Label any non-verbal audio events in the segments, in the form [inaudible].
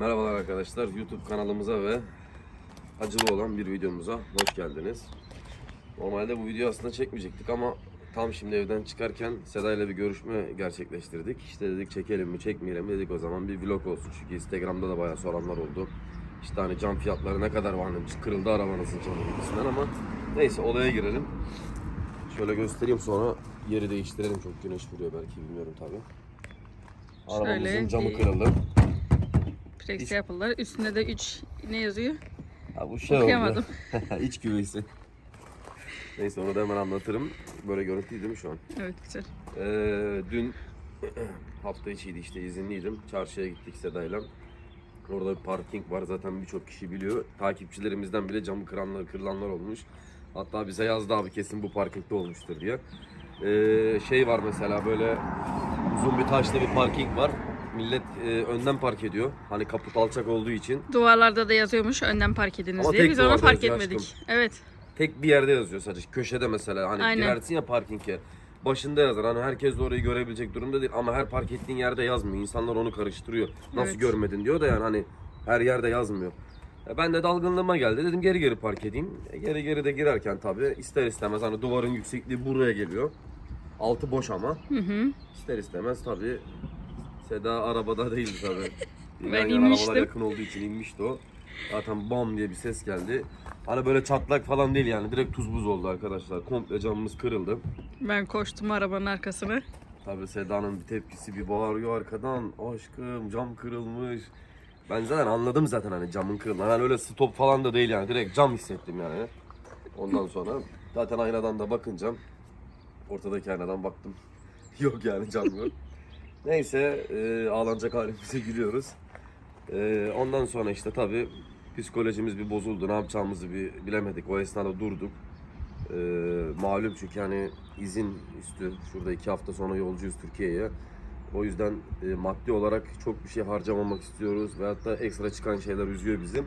Merhabalar arkadaşlar. YouTube kanalımıza ve acılı olan bir videomuza hoş geldiniz. Normalde bu video aslında çekmeyecektik ama tam şimdi evden çıkarken Seda ile bir görüşme gerçekleştirdik. İşte dedik çekelim mi çekmeyelim mi dedik o zaman bir vlog olsun. Çünkü Instagram'da da bayağı soranlar oldu. İşte hani cam fiyatları ne kadar var hani kırıldı arabanızın camı gibisinden ama neyse olaya girelim. Şöyle göstereyim sonra yeri değiştirelim çok güneş vuruyor belki bilmiyorum tabi. Arabamızın Şöyle camı kırıldı. Prex yapılır. Üstünde de 3 ne yazıyor? Ha bu şey Okuyamadım. oldu. [laughs] İç güveysi. Neyse onu da hemen anlatırım. Böyle görüntü değil mi şu an? Evet güzel. Ee, dün [clears throat] hafta içiydi işte izinliydim. Çarşıya gittik Seda'yla. Orada bir parking var zaten birçok kişi biliyor. Takipçilerimizden bile camı kıranlar, kırılanlar olmuş. Hatta bize yazdı abi kesin bu parkingde olmuştur diye. Ee, şey var mesela böyle uzun bir taşlı bir parking var. Millet e, önden park ediyor. Hani kaput alçak olduğu için. Duvarlarda da yazıyormuş önden park ediniz Ama diye. tek Biz onu duvarda yazıyor etmedik. aşkım. Evet. Tek bir yerde yazıyor sadece. Köşede mesela hani Aynen. girersin ya parkinge. Başında yazar. Hani herkes de orayı görebilecek durumda değil ama her park ettiğin yerde yazmıyor. İnsanlar onu karıştırıyor. Nasıl Evet. görmedin diyor da yani hani her yerde yazmıyor. E Ben de dalgınlığıma geldi. Dedim geri geri park edeyim. E Geri geri de girerken tabii ister istemez hani duvarın yüksekliği buraya geliyor. Altı boş ama. Hı hı. İster istemez tabii Seda arabada değildi tabii. [laughs] Ben inmiştim. Arabalar yakın olduğu için inmişti o. Zaten bam diye bir ses geldi. Hani böyle çatlak falan değil yani. Direkt tuz buz oldu arkadaşlar. Komple camımız kırıldı. Ben koştum arabanın arkasına. Tabii Seda'nın bir tepkisi bir bağırıyor arkadan. Aşkım cam kırılmış. Ben zaten anladım zaten hani camın kırıldığını. Yani öyle stop falan da değil yani. Direkt cam hissettim yani. Ondan sonra zaten aynadan da bakınca ortadaki aynadan baktım. [laughs] yok yani cam yok. Neyse e, ağlanacak halimize gülüyoruz. E, ondan sonra işte tabii psikolojimiz bir bozuldu. Ne yapacağımızı bir bilemedik. O esnada durduk. E, malum çünkü hani izin üstü. Şurada iki hafta sonra yolcuyuz Türkiye'ye. O yüzden e, maddi olarak çok bir şey harcamamak istiyoruz. Veyahut da ekstra çıkan şeyler üzüyor bizi.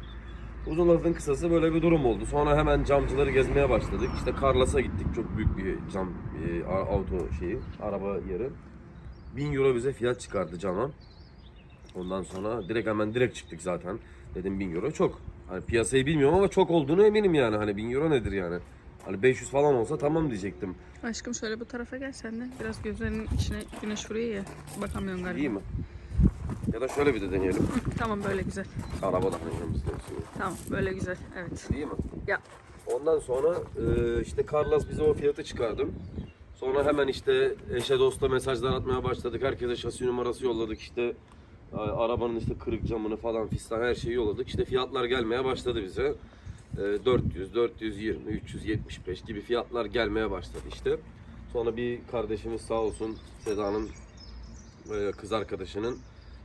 Uzun lafın kısası böyle bir durum oldu. Sonra hemen camcıları gezmeye başladık. İşte Karlas'a gittik. Çok büyük bir cam e, auto şeyi, araba yeri. 1000 euro bize fiyat çıkardı cama. Ondan sonra direkt hemen direkt çıktık zaten. Dedim 1000 euro çok. Hani piyasayı bilmiyorum ama çok olduğunu eminim yani. Hani 1000 euro nedir yani? Hani 500 falan olsa tamam diyecektim. Aşkım şöyle bu tarafa gel sen de. Biraz gözlerinin içine güneş vuruyor ya. Bakamıyorum galiba. İyi mi? Ya da şöyle bir de deneyelim. [laughs] Tamam böyle güzel. Arabada hani olsun. Tamam böyle güzel. Evet. İyi mi? Ya. Ondan sonra e, işte Carlos bize o fiyatı çıkardı. Sonra hemen işte eşe dosta mesajlar atmaya başladık. Herkese şasi numarası yolladık. İşte arabanın işte kırık camını falan fistan her şeyi yolladık. İşte fiyatlar gelmeye başladı bize. E, 400, 420, 375 gibi fiyatlar gelmeye başladı işte. Sonra bir kardeşimiz sağ olsun Seda'nın e, kız arkadaşının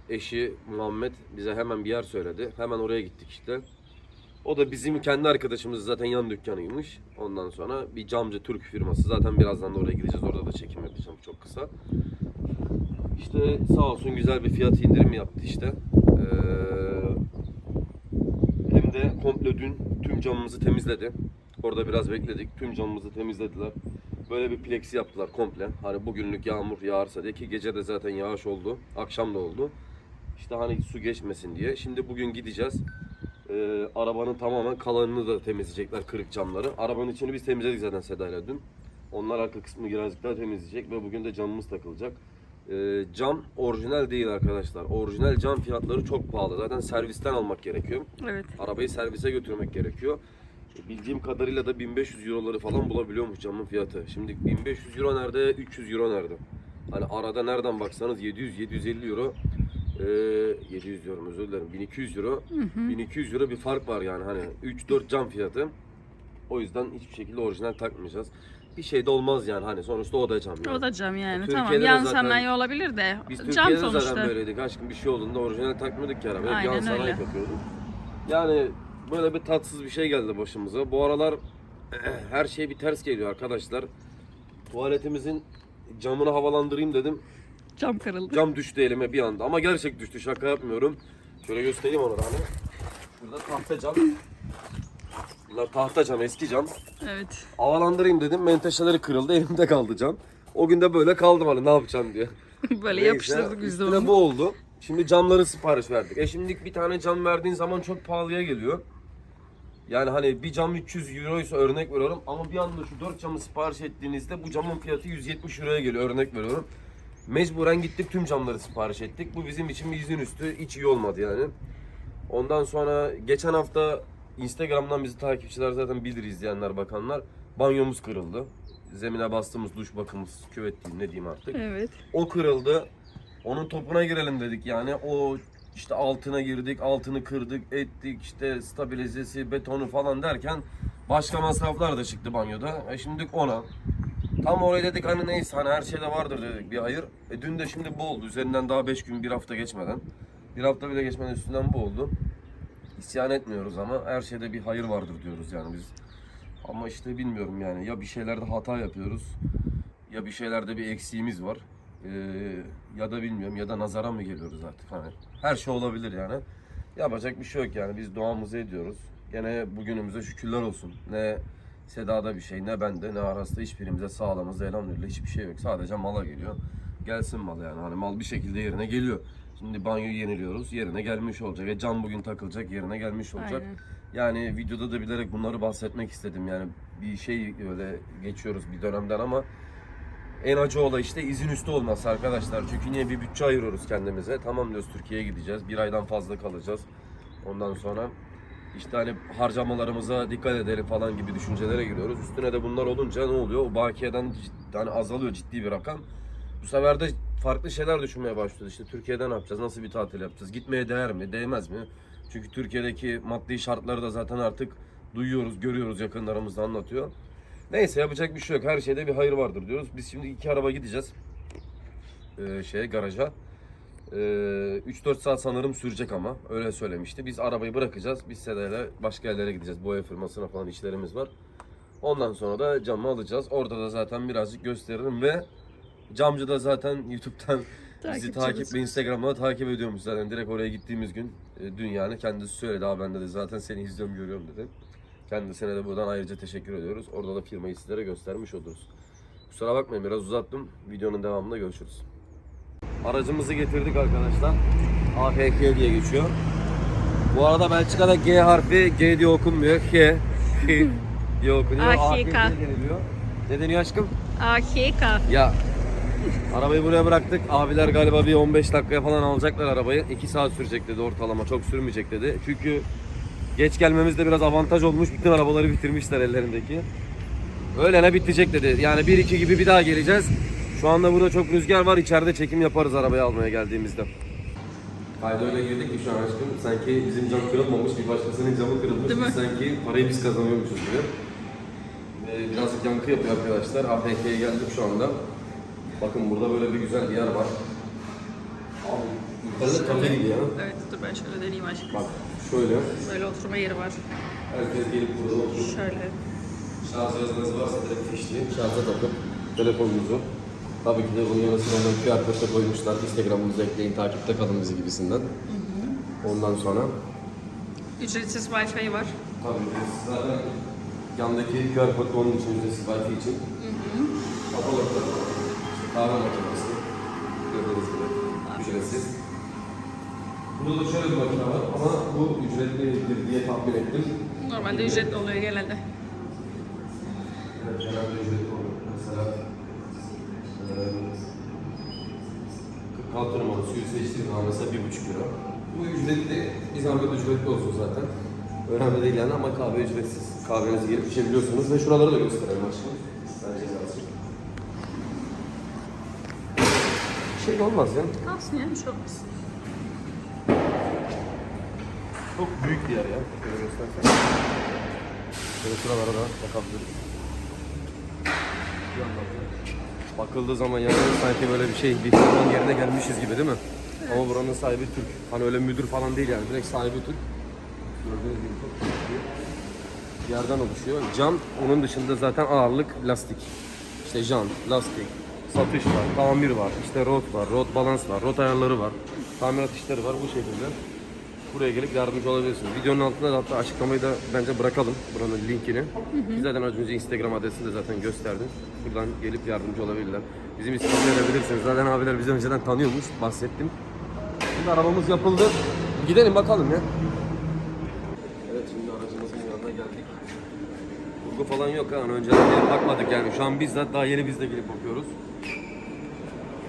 eşi Muhammed bize hemen bir yer söyledi. Hemen oraya gittik işte. O da bizim kendi arkadaşımız zaten yan dükkanıymış. Ondan sonra bir camcı Türk firması. Zaten birazdan da oraya gideceğiz. Orada da çekim yapacağım çok kısa. İşte sağ olsun güzel bir fiyat indirimi yaptı işte. Ee, hem de komple dün tüm camımızı temizledi. Orada biraz bekledik. Tüm camımızı temizlediler. Böyle bir plexi yaptılar komple. Hani bugünlük yağmur yağarsa diye ki gece de zaten yağış oldu. Akşam da oldu. İşte hani su geçmesin diye. Şimdi bugün gideceğiz. Ee, arabanın tamamen kalanını da temizleyecekler kırık camları. Arabanın içini biz temizledik zaten Seda'yla dün. Onlar arka kısmını birazcık daha temizleyecek ve bugün de camımız takılacak. Ee, cam orijinal değil arkadaşlar. Orijinal cam fiyatları çok pahalı. Zaten servisten almak gerekiyor. Evet. Arabayı servise götürmek gerekiyor. E, Bildiğim kadarıyla da 1500 euroları falan bulabiliyormuş camın fiyatı. Şimdi 1500 euro nerede, 300 euro nerede? Hani arada nereden baksanız 700-750 euro, e, 700 diyorum özür dilerim, 1200 euro, 1200 euro bir fark var yani hani 3-4 cam fiyatı. O yüzden hiçbir şekilde orijinal takmayacağız. Bir şey de olmaz yani hani sonuçta o da cam yani. O da cam yani. Türkiye'de tamam. de Yan zaten- sanayi olabilir de. Biz cam Türkiye'de de sonuçta. zaten böyleydik. Aşkım bir şey olduğunda orijinal takmıyorduk ki arabaya. Hep Aynen yan sanayi takıyorduk. Yani böyle bir tatsız bir şey geldi başımıza. Bu aralar [clears throat] her şey bir ters geliyor arkadaşlar. Tuvaletimizin camını havalandırayım dedim. Cam kırıldı. Cam düştü elime bir anda. Ama gerçek düştü. Şaka yapmıyorum. Şöyle göstereyim onu hani. Şurada tahta cam. Bunlar tahta cam, eski cam. Evet. Havalandırayım dedim. Menteşeleri kırıldı. Elimde kaldı cam. O gün de böyle kaldım hani ne yapacağım diye. [laughs] böyle Neyse, yapıştırdık biz de onu. bu oldu. Şimdi camları sipariş verdik. E şimdi bir tane cam verdiğin zaman çok pahalıya geliyor. Yani hani bir cam 300 euroysa örnek veriyorum ama bir anda şu 4 camı sipariş ettiğinizde bu camın fiyatı 170 euroya geliyor örnek veriyorum. Mecburen gittik tüm camları sipariş ettik. Bu bizim için bir izin üstü hiç iyi olmadı yani. Ondan sonra geçen hafta Instagram'dan bizi takipçiler zaten bilir izleyenler bakanlar. Banyomuz kırıldı. Zemine bastığımız duş bakımız, küvet diyeyim ne diyeyim artık. Evet. O kırıldı. Onun topuna girelim dedik yani. O işte altına girdik, altını kırdık, ettik, işte stabilizesi, betonu falan derken başka masraflar da çıktı banyoda. E şimdi ona. Tam oraya dedik hani neyse hani her şeyde vardır dedik bir hayır. E dün de şimdi bu oldu. Üzerinden daha 5 gün, bir hafta geçmeden. Bir hafta bile geçmeden üstünden bu oldu. İsyan etmiyoruz ama her şeyde bir hayır vardır diyoruz yani biz. Ama işte bilmiyorum yani ya bir şeylerde hata yapıyoruz ya bir şeylerde bir eksiğimiz var. Ee, ya da bilmiyorum ya da nazara mı geliyoruz artık hani. Her şey olabilir yani. Yapacak bir şey yok yani biz duamızı ediyoruz. Gene bugünümüze şükürler olsun. Ne Seda'da bir şey ne bende ne Aras'ta hiçbirimize sağlamız elhamdülillah hiçbir şey yok. Sadece mala geliyor. Gelsin mal yani hani mal bir şekilde yerine geliyor. Şimdi banyoyu yeniliyoruz yerine gelmiş olacak. E cam bugün takılacak yerine gelmiş olacak. Aynen. Yani videoda da bilerek bunları bahsetmek istedim. Yani bir şey öyle geçiyoruz bir dönemden ama en acı olay işte izin üstü olması arkadaşlar. Çünkü niye bir bütçe ayırıyoruz kendimize. Tamam diyoruz Türkiye'ye gideceğiz. Bir aydan fazla kalacağız. Ondan sonra işte hani harcamalarımıza dikkat edelim falan gibi düşüncelere giriyoruz. Üstüne de bunlar olunca ne oluyor? O bakiyeden ciddi, hani azalıyor ciddi bir rakam. Bu sefer de farklı şeyler düşünmeye başlıyoruz. İşte Türkiye'de ne yapacağız? Nasıl bir tatil yapacağız? Gitmeye değer mi? Değmez mi? Çünkü Türkiye'deki maddi şartları da zaten artık duyuyoruz, görüyoruz yakınlarımız da anlatıyor. Neyse yapacak bir şey yok. Her şeyde bir hayır vardır diyoruz. Biz şimdi iki araba gideceğiz. Ee, şeye garaja. Ee, 3-4 saat sanırım sürecek ama öyle söylemişti. Biz arabayı bırakacağız. Biz Seda'yla başka yerlere gideceğiz. Boya firmasına falan işlerimiz var. Ondan sonra da camı alacağız. Orada da zaten birazcık gösteririm ve camcı da zaten YouTube'dan [laughs] bizi takip ve Instagram'dan da takip ediyormuş zaten. Direkt oraya gittiğimiz gün e, dün yani kendisi söyledi. Abi ben dedi zaten seni izliyorum görüyorum dedi. Kendisine de buradan ayrıca teşekkür ediyoruz. Orada da firmayı sizlere göstermiş oluruz. Kusura bakmayın biraz uzattım. Videonun devamında görüşürüz. Aracımızı getirdik arkadaşlar. APK diye geçiyor. Bu arada Belçika'da G harfi G diye okunmuyor. H, diye okunuyor. AHK. Deniliyor. Ne deniyor aşkım? Akika. Ya arabayı buraya bıraktık. Abiler galiba bir 15 dakikaya falan alacaklar arabayı. 2 saat sürecek dedi ortalama. Çok sürmeyecek dedi. Çünkü geç gelmemiz de biraz avantaj olmuş. Bütün arabaları bitirmişler ellerindeki. Öylene bitecek dedi. Yani 1-2 gibi bir daha geleceğiz. Şu anda burada çok rüzgar var. İçeride çekim yaparız arabayı almaya geldiğimizde. Kayda öyle girdik ki şu an aşkım. Sanki bizim cam kırılmamış, bir başkasının camı kırılmış. Değil mi? Sanki parayı biz kazanıyormuşuz gibi. Ee, birazcık yankı yapıyor arkadaşlar. APK'ye geldik şu anda. Bakın burada böyle bir güzel bir yer var. Abi internet kafe gibi ya. Evet dur ben şöyle deneyeyim aşkım. Bak şöyle. Böyle oturma yeri var. Herkes gelip burada oturup Şöyle. şarj cihazınız varsa direkt fişli şarja takıp telefonunuzu Tabii ki de bunun yanı sıra QR kodda koymuşlar. Instagram'ımızı ekleyin, takipte kalın bizi gibisinden. Ondan sonra Ücretsiz Wi-Fi var. tabii biz zaten yandaki QR kod onun için ücretsiz Wi-Fi için. Kapalıklar, işte kahve makinesi, gördüğünüz gibi ücretsiz. Burada da şöyle bir makine var ama bu ücretlidir diye tahmin ettim. Normalde ücretli oluyor genelde. Evet, genelde ücretli oluyor. Mesela 46 numara suyu seçtiğim zaman mesela 1,5 lira. Bu ücretli, bir zahmet ücretli olsun zaten. Önemli değil yani ama kahve ücretsiz. Kahvenizi gelip içebiliyorsunuz ve şuraları da gösterelim aşkım. Bence. Bir şey olmaz ya. Kalsın ya bir şey olmaz. Çok büyük bir yer ya. Şöyle göstersen. Şöyle şuralara da bakabiliriz. Bir anlamda. Bakıldığı zaman yani sanki böyle bir şey, bir firmanın yerine gelmişiz gibi değil mi? Ama buranın sahibi Türk. Hani öyle müdür falan değil yani. Direkt sahibi Türk. Gördüğünüz gibi çok bir yerden oluşuyor. Cam, onun dışında zaten ağırlık lastik. İşte jant, lastik, satış var, tamir var, işte rot var, rot balans var, rot ayarları var, tamirat işleri var bu şekilde. Buraya gelip yardımcı olabilirsiniz. Videonun altında da hatta açıklamayı da bence bırakalım buranın linkini. Biz zaten az önce Instagram adresini de zaten gösterdim. Buradan gelip yardımcı olabilirler. Bizim ismini verebilirsiniz. Zaten abiler bizi önceden tanıyormuş, bahsettim. Şimdi arabamız yapıldı. Gidelim bakalım ya. Evet şimdi aracımızın yanına geldik. Kurgu falan yok ha. Önceden gelip bakmadık yani. Şu an bizzat daha yeni biz de gelip bakıyoruz.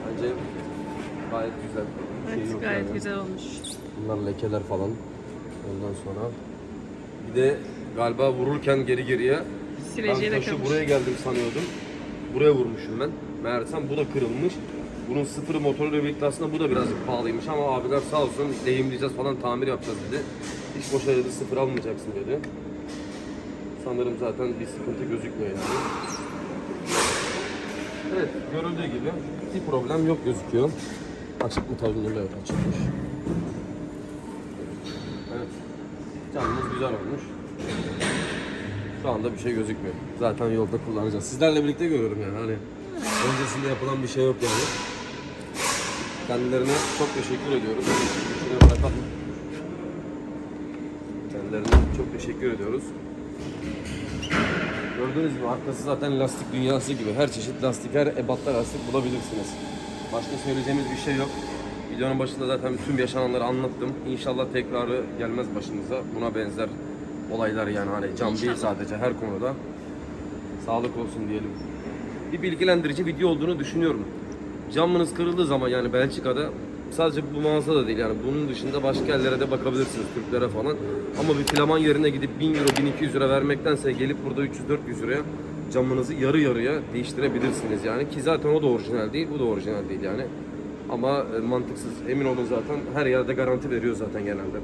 Bence gayet güzel. Şey Evet gayet yani. güzel olmuş. Bunlar lekeler falan. Ondan sonra bir de galiba vururken geri geriye Sileceği ben de taşı kalmış. buraya geldim sanıyordum. Buraya vurmuşum ben. Meğersem bu da kırılmış. Bunun sıfırı motoruyla birlikte aslında bu da birazcık pahalıymış ama abiler sağ olsun lehimleyeceğiz falan tamir yapacağız dedi. Hiç boşa dedi sıfır almayacaksın dedi. Sanırım zaten bir sıkıntı gözükmüyor yani. Evet görüldüğü gibi bir problem yok gözüküyor. Açık mı tabii evet açıkmış. Evet. Camımız güzel olmuş. Şu anda bir şey gözükmüyor. Zaten yolda kullanacağız. Sizlerle birlikte görüyorum yani hani öncesinde yapılan bir şey yok yani. Kendilerine çok teşekkür ediyoruz. Kendilerine çok teşekkür ediyoruz. Gördüğünüz gibi arkası zaten lastik dünyası gibi. Her çeşit lastik, her ebatta lastik bulabilirsiniz. Başka söyleyeceğimiz bir şey yok. Videonun başında zaten tüm yaşananları anlattım. İnşallah tekrarı gelmez başınıza. Buna benzer olaylar yani hani cam değil sadece her konuda. Sağlık olsun diyelim. Bir bilgilendirici video olduğunu düşünüyorum. Camınız kırıldığı zaman yani Belçika'da sadece bu mağazada değil yani bunun dışında başka yerlere de bakabilirsiniz Türklere falan. Ama bir flaman yerine gidip 1000 euro 1200 lira vermektense gelip burada 300-400 liraya camınızı yarı yarıya değiştirebilirsiniz yani ki zaten o da orijinal değil bu da orijinal değil yani. Ama e, mantıksız emin olun zaten her yerde garanti veriyor zaten genelde.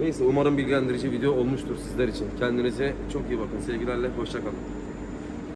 Neyse umarım bilgilendirici video olmuştur sizler için. Kendinize çok iyi bakın. Sevgilerle hoşçakalın.